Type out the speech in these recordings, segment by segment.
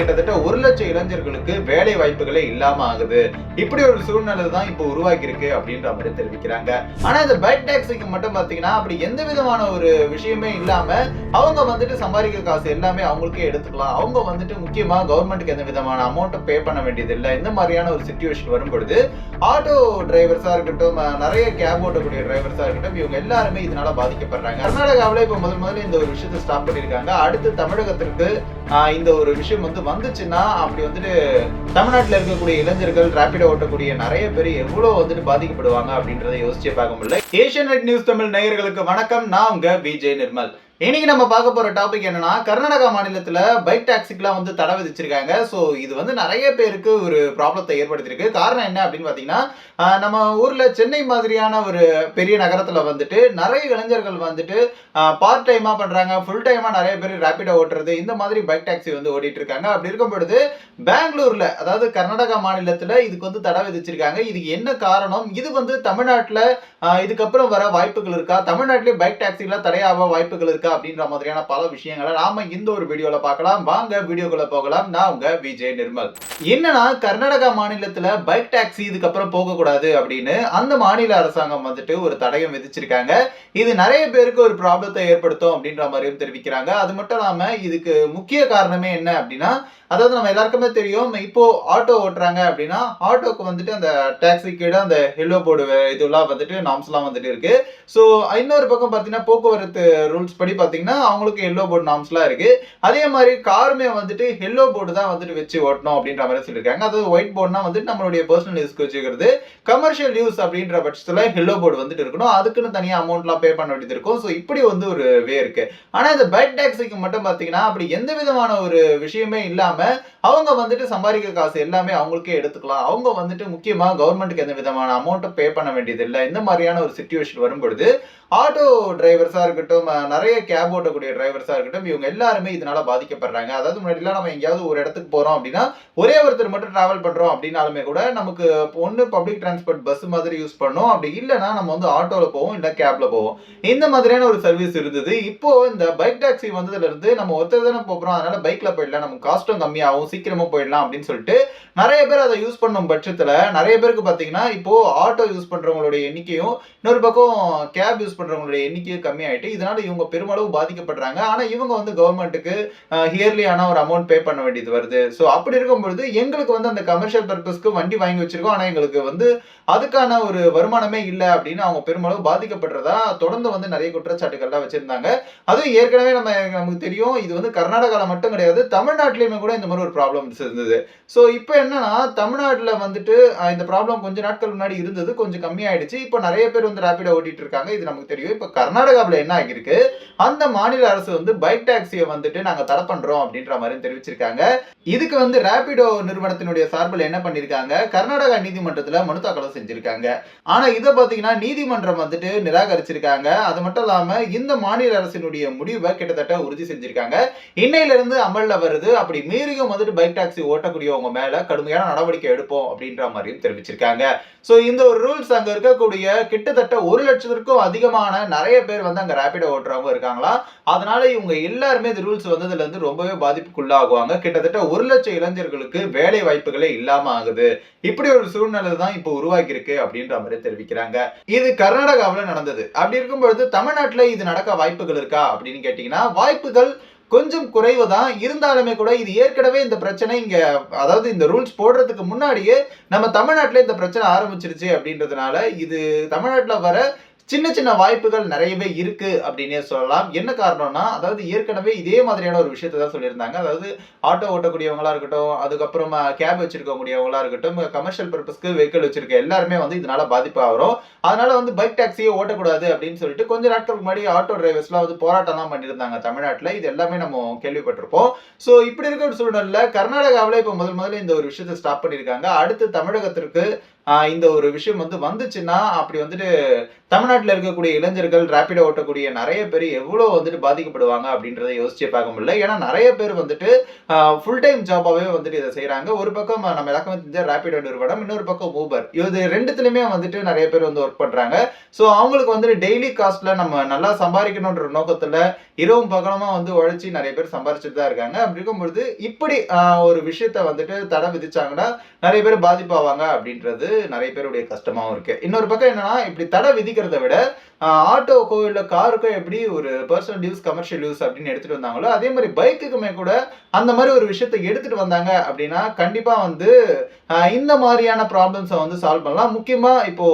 கிட்டத்தட்ட ஒரு லட்சம் இளைஞர்களுக்கு வேலை வாய்ப்புகளே இல்லாம ஆகுது. இப்படி ஒரு சூழ்நிலை தான் இப்போ உருவாக்கி இருக்கு அப்படின்ற மாதிரி தெரிவிக்கிறாங்க. ஆனா இந்த பைக் டாக்ஸிக்கு மட்டும் பாத்தீங்கன்னா அப்படி எந்த விதமான ஒரு விஷயமே இல்லாம அவங்க வந்துட்டு சம்பாதிக்கிற காசு எல்லாமே அவங்களுக்கே எடுத்துக்கலாம். அவங்க வந்துட்டு முக்கியமா கவர்மெண்ட்டுக்கு எந்த விதமான அமௌண்ட்டை பே பண்ண வேண்டியது இல்லை இந்த மாதிரியான ஒரு சுச்சுவேஷன் வரும் பொழுது ஆட்டோ டிரைவர்ஸா இருக்கட்டும் நிறைய கேப் ஓட்டக்கூடிய டிரைவர்ஸா இருக்கட்டும் இவங்க எல்லாருமே இதனால பாதிக்கப்படுறாங்க. கர்நாடகாவில இப்ப முதல் முதல்ல இந்த ஒரு விஷயத்தை ஸ்டாப் பண்ணியிருக்காங்க. அடுத்து தமிழகத்திற்கு இந்த ஒரு விஷயம் வந்து வந்துச்சுன்னா அப்படி வந்துட்டு தமிழ்நாட்டில் இருக்கக்கூடிய இளைஞர்கள் ரேப்பிடோ ஓட்டக்கூடிய நிறைய பேர் எவ்வளோ வந்துட்டு பாதிக்கப்படுவாங்க அப்படின்றத யோசிச்சே பார்க்க முடியல. ஏஷியநெட் நியூஸ் தமிழ் நேயர்களுக்கு வணக்கம். நான் உங்க விஜய் நிர்மல். இன்னைக்கு நம்ம பார்க்க போற டாபிக் என்னன்னா கர்நாடகா மாநிலத்துல பைக் டாக்ஸிக்கெல்லாம் வந்து தடை விதிச்சிருக்காங்க. ஸோ இது வந்து நிறைய பேருக்கு ஒரு ப்ராப்ளத்தை ஏற்படுத்தியிருக்கு. காரணம் என்ன அப்படின்னு பார்த்தீங்கன்னா நம்ம ஊர்ல சென்னை மாதிரியான ஒரு பெரிய நகரத்துல வந்துட்டு நிறைய இளைஞர்கள் வந்துட்டு பார்ட் டைமா பண்றாங்க. ஃபுல் டைமா நிறைய பேர் ரேபிடா ஓட்டுறது இந்த மாதிரி பைக் டாக்ஸி வந்து ஓடிட்டு இருக்காங்க அப்படி இருக்கும் பொழுது பெங்களூர்ல அதாவது கர்நாடகா மாநிலத்துல இதுக்கு வந்து தடை விதிச்சிருக்காங்க. இதுக்கு என்ன காரணம்? இது வந்து தமிழ்நாட்டில் இதுக்கு இதுக்கப்புறம் வர வாய்ப்புகள் இருக்கா? தமிழ்நாட்டிலே பைக் டாக்ஸிலாம் தடையாக வாய்ப்புகள் இருக்கா? அப்படின்ற மாதிரியான பல விஷயங்களை நாம இந்த ஒரு வீடியோல பார்க்கலாம். வாங்க வீடியோக்குள்ள போகலாம். நான் உங்க விஜய் நிர்மல். என்னன்னா கர்நாடகா மாநிலத்துல பைக் டாக்ஸி இதுக்கப்புறம் போகக்கூடாது அப்படின்னு அந்த மாநில அரசாங்கம் வந்துட்டு ஒரு தடையம் விதிச்சிருக்காங்க. இது நிறைய பேருக்கு ஒரு ப்ராப்ளத்தை ஏற்படுத்தும் அப்படின்ற மாதிரியும் தெரிவிக்கிறாங்க. அது மட்டும் இல்லாம இதுக்கு முக்கிய காரணமே என்ன அப்படின்னா அதாவது நம்ம எல்லாருக்குமே தெரியும் இப்போ ஆட்டோ ஓட்டுறாங்க அப்படின்னா ஆட்டோக்கு வந்துட்டு அந்த டாக்ஸி கீழே அந்த எல்லோ போர்டு இதெல்லாம் வந்துட்டு நாம்ஸ்லாம் வந்துட்டு இருக்கு. ஸோ இன்னொரு பக்கம் பார்த்தீங்கன்னா போக்குவரத்து ரூல்ஸ் படி பார்த்தீங்கன்னா அவங்களுக்கு எல்லோ போர்டு நாம்ஸ்லாம் இருக்கு. அதே மாதிரி காருமே வந்துட்டு எல்லோ போர்டு தான் வந்துட்டு வச்சு ஓட்டணும் அப்படின்ற மாதிரி சொல்லியிருக்காங்க அதாவது ஒயிட் போர்டுனா வந்துட்டு நம்மளுடைய பர்சனல் யூஸ்க்கு வச்சுக்கிறது. கமர்ஷியல் யூஸ் அப்படின்ற பட்சத்தில் எல்லோ போர்டு வந்துட்டு இருக்கணும். அதுக்குன்னு தனியாக அமௌண்ட்லாம் பே பண்ண வேண்டியது இருக்கும். ஸோ இப்படி வந்து ஒரு வே இருக்கு. ஆனால் இந்த பைக் டாக்ஸிக்கு மட்டும் பார்த்தீங்கன்னா அப்படி எந்த விதமான ஒரு விஷயமே இல்லாமல் அவங்க வந்துட்டு சம்பாதிக்கிற காசு எல்லாமே அவங்களுக்கே எடுத்துக்கலாம். அவங்க வந்துட்டு முக்கியமாக கவர்மெண்ட்டுக்கு எந்த விதமான அமௌண்ட்டை பே பண்ண வேண்டியது இல்லை இந்த மாதிரியான ஒரு சுச்சுவேஷன் வரும்பொழுது ஆட்டோ டிரைவர்ஸாக இருக்கட்டும் நிறைய கேப் ஓட்டக்கூடிய டிரைவர்ஸாக இருக்கட்டும் இவங்க எல்லாருமே இதனால பாதிக்கப்படுறாங்க. அதாவது முன்னாடிலாம் நம்ம எங்கேயாவது ஒரு இடத்துக்கு போகிறோம் அப்படின்னா ஒரே ஒருத்தர் மட்டும் ட்ராவல் பண்ணுறோம் அப்படின்னாலுமே கூட நமக்கு ஒன்று பப்ளிக் டிரான்ஸ்போர்ட் பஸ் மாதிரி யூஸ் பண்ணோம். அப்படி இல்லைன்னா நம்ம வந்து ஆட்டோவில் போவோம் இல்லை கேப்ல போவோம். இந்த மாதிரியான ஒரு சர்வீஸ் இருந்தது. இப்போ இந்த பைக் டாக்ஸி வந்ததுலேருந்து நம்ம ஒருத்தர் தானே போகிறோம் அதனால பைக்ல போயிடலாம். நமக்கு காஸ்ட்டும் கம்மியாகும். சீக்கிரமாக போயிடலாம் அப்படின்னு சொல்லிட்டு நிறைய பேர் அதை யூஸ் பண்ணும் பட்சத்தில் நிறைய பேருக்கு பார்த்தீங்கன்னா இப்போ ஆட்டோ யூஸ் பண்ணுறவங்களுடைய எண்ணிக்கையும் இன்னொரு பக்கம் கேப் யூஸ் பண்ணுறவங்களுடைய எண்ணிக்கையும் கம்மியாயிட்டு இதனால இவங்க பெருமளவு பாதிக்கப்படுறாங்க. ஆனால் இவங்க வந்து கவர்மெண்ட்டுக்கு ஹியர்லி ஆனால் ஒரு அமௌண்ட் பே பண்ண வேண்டியது வருது. ஸோ அப்படி இருக்கும் பொழுது எங்களுக்கு வந்து அந்த கமர்ஷியல் பர்பஸ்க்கு வண்டி வாங்கி வச்சிருக்கோம். ஆனால் எங்களுக்கு வந்து அதுக்கான ஒரு வருமானமே இல்லை அப்படின்னு அவங்க பெருமளவு பாதிக்கப்படுறதா தொடர்ந்து வந்து நிறைய குற்றச்சாட்டுகள்லாம் வச்சிருந்தாங்க. அதுவும் ஏற்கனவே நம்ம நமக்கு தெரியும் இது வந்து கர்நாடகாவில் மட்டும் கிடையாது தமிழ்நாட்டிலையுமே கூட இந்த மாதிரி ஒரு ப்ராப்ளம்ஸ் இருந்தது. ஸோ இப்போ என்னன்னா தமிழ்நாட்டில் வந்துட்டு இந்த ப்ராப்ளம் கொஞ்ச நாட்கள் முன்னாடி இருந்தது கொஞ்சம் கம்மியாயிடுச்சு. இப்போ நிறைய பேர் வந்து ரேபிடோ ஓட்டிட்டு இருக்காங்க. இது நமக்கு தெரியும். இப்போ கர்நாடகாவில் என்ன ஆகியிருக்கு? அந்த மாநில அரசு வந்து பைக் டாக்ஸியை வந்துட்டு நாங்கள் தடை பண்றோம் அப்படின்ற மாதிரி தெரிவிச்சிருக்காங்க. இதுக்கு வந்து ரேபிடோ நிறுவனத்தினுடைய சார்பில் என்ன பண்ணிருக்காங்க கர்நாடகா நீதிமன்றத்தில் மனு தாக்கல் செஞ்சிருக்காங்க. ஆனா இதை பாத்தீங்கன்னா நீதிமன்றம் வந்துட்டு நிராகரிச்சிருக்காங்க. அது மட்டும் இல்லாம இந்த மாநில அரசினுடைய முடிவை கிட்டத்தட்ட உறுதி செஞ்சிருக்காங்க. இன்னையில இருந்து அமல்ல வருது. அப்படி மீறியும் வந்துட்டு பைக் டாக்ஸி ஓட்டக்கூடியவங்க மேல கடுமையான நடவடிக்கை எடுப்போம் அப்படின்ற மாதிரியும் தெரிவிச்சிருக்காங்க. ஸோ இந்த ஒரு ரூல்ஸ் அங்க இருக்கக்கூடிய கிட்டத்தட்ட ஒரு லட்சத்திற்கும் அதிகமான நிறைய பேர் வந்து அங்கே ரேபிடோ ஓட்டுறவங்க இருக்காங்களா? அதனால இவங்க எல்லாருமே இந்த ரூல்ஸ் வந்ததுலேருந்து ரொம்பவே பாதிப்புக்குள்ளாகுவாங்க. கிட்டத்தட்ட ஒரு லட்சம் இளைஞர்களுக்கு வேலை வாய்ப்புகளே இல்லாம ஆகுது. இப்படி ஒரு சூழ்நிலை தான் இப்போ உருவாக்கி இருக்கு அப்படின்ற மாதிரி தெரிவிக்கிறாங்க. இது கர்நாடகாவில் நடந்தது. அப்படி இருக்கும் தமிழ்நாட்டில் இது நடக்க வாய்ப்புகள் இருக்கா அப்படின்னு கேட்டிங்கன்னா வாய்ப்புகள் கொஞ்சம் குறைவு தான் இருந்தாலுமே கூட இது ஏற்கனவே இந்த பிரச்சனை இங்கே அதாவது இந்த ரூல்ஸ் போடுறதுக்கு முன்னாடியே நம்ம தமிழ்நாட்டில் இந்த பிரச்சனை ஆரம்பிச்சிருச்சு அப்படின்றதுனால இது தமிழ்நாட்டில் வர சின்ன சின்ன வாய்ப்புகள் நிறையவே இருக்கு அப்படின்னே சொல்லலாம். என்ன காரணம்னா அதாவது ஏற்கனவே இதே மாதிரியான ஒரு விஷயத்தை தான் சொல்லியிருந்தாங்க. அதாவது ஆட்டோ ஓட்டக்கூடியவங்களா இருக்கட்டும் அதுக்கப்புறமா கேப் வச்சிருக்கக்கூடியவங்களா இருக்கட்டும் கமர்ஷியல் பர்பஸ்க்கு வெஹிக்கிள் வச்சிருக்க எல்லாருமே வந்து இதனால பாதிப்பு ஆகிறோம் அதனால வந்து பைக் டாக்ஸியை ஓட்டக்கூடாது அப்படின்னு சொல்லிட்டு கொஞ்ச நாட்களுக்கு முன்னாடி ஆட்டோ டிரைவர்ஸ்லாம் வந்து போராட்டம்லாம் பண்ணியிருந்தாங்க தமிழ்நாட்டில். இது எல்லாமே நம்ம கேள்விப்பட்டிருப்போம். ஸோ இப்படி இருக்க ஒரு சூழ்நிலை கர்நாடகாவில் இப்போ முதல் முதல்ல இந்த ஒரு விஷயத்தை ஸ்டாப் பண்ணியிருக்காங்க. அடுத்து தமிழகத்திற்கு இந்த ஒரு விஷயம் வந்து வந்துச்சுன்னா அப்படி வந்துட்டு தமிழ்நாட்டில் இருக்கக்கூடிய இளைஞர்கள் ரேபிடோ ஓட்டக்கூடிய நிறைய பேர் எவ்வளோ வந்துட்டு பாதிக்கப்படுவாங்க அப்படின்றத யோசிச்சே பார்க்க முடியல. ஏன்னா நிறைய பேர் வந்துட்டு ஃபுல் டைம் ஜாபாகவே வந்துட்டு இதை செய்கிறாங்க ஒரு பக்கம் நம்ம எல்லாருக்குமே தெரிஞ்ச ரேப்பிடோ நிறுவனம் இன்னொரு பக்கம் ஊபர் இது ரெண்டுத்துலையுமே வந்துட்டு நிறைய பேர் வந்து ஒர்க் பண்ணுறாங்க ஸோ அவங்களுக்கு வந்துட்டு டெய்லி காஸ்ட்டில் நம்ம நல்லா சம்பாதிக்கணுன்ற நோக்கத்தில் இரவும் பகலமாக வந்து உழைச்சி நிறைய பேர் சம்பாரிச்சுட்டு தான் இருக்காங்க. அப்படி இருக்கும்பொழுது இப்படி ஒரு விஷயத்த வந்துட்டு தடை விதிச்சாங்கன்னா நிறைய பேர் பாதிப்பாவாங்க அப்படின்றது நிறைய பேருடைய கஷ்டமாகவும் இருக்குது இன்னொரு பக்கம் என்னென்னா இப்படி தடை விதிக்கிறத விட ஆட்டோக்கோ இல்லை காருக்கோ எப்படி ஒரு பர்சனல் யூஸ் கமர்ஷியல் யூஸ் அப்படின்னு எடுத்துகிட்டு வந்தாங்களோ அதே மாதிரி பைக்குக்குமே கூட அந்த மாதிரி ஒரு விஷயத்தை எடுத்துகிட்டு வந்தாங்க அப்படின்னா கண்டிப்பாக வந்து இந்த மாதிரியான ப்ராப்ளம்ஸை வந்து சால்வ் பண்ணலாம். முக்கியமாக இப்போ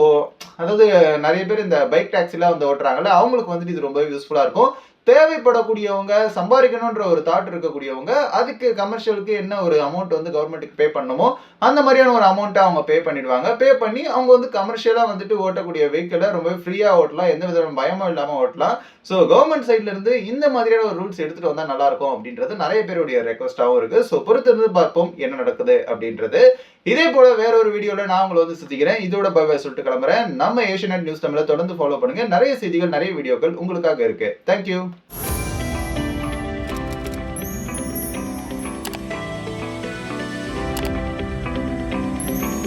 அதாவது நிறைய பேர் இந்த பைக் டாக்ஸிலாம் வந்து ஓட்டுறாங்கல்ல அவங்களுக்கு வந்துட்டு இது ரொம்ப யூஸ்ஃபுல்லாக இருக்கும். தேவைப்படக்கூடியவங்க சம்பாதிக்கணுன்ற ஒரு தாட் இருக்கக்கூடியவங்க அதுக்கு கமர்ஷியலுக்கு என்ன ஒரு அமௌண்ட் வந்து கவர்மெண்ட்டுக்கு பே பண்ணணுமோ அந்த மாதிரியான ஒரு அமௌண்ட்டை அவங்க பே பண்ணிடுவாங்க. பே பண்ணி அவங்க வந்து கமர்ஷியலாக வந்துட்டு ஓட்டக்கூடிய வெஹிக்கிளை ரொம்ப ஃப்ரீயாக ஓட்டலாம். எந்த விதமான பயமும் இல்லாமல் ஓட்டலாம். ஸோ கவர்மெண்ட் சைட்லேருந்து இந்த மாதிரியான ஒரு ரூல்ஸ் எடுத்துகிட்டு வந்தால் நல்லாயிருக்கும் அப்படின்றது நிறைய பேருடைய ரெக்வஸ்ட்டாகவும் இருக்குது ஸோ பொறுத்திருந்து பார்ப்போம் என்ன நடக்குது அப்படின்றது. இதே போல வேற ஒரு வீடியோல நான் உங்களை வந்து சுத்திக்கிறேன் இதோட பை பை சொல்லிட்டு கிளம்புறேன். நம்ம ஏஷியன் நியூஸ் தமிழை தொடர்ந்து ஃபாலோ பண்ணுங்க. நிறைய செய்திகள் நிறைய வீடியோக்கள் உங்களுக்காக இருக்கு. தேங்க்யூ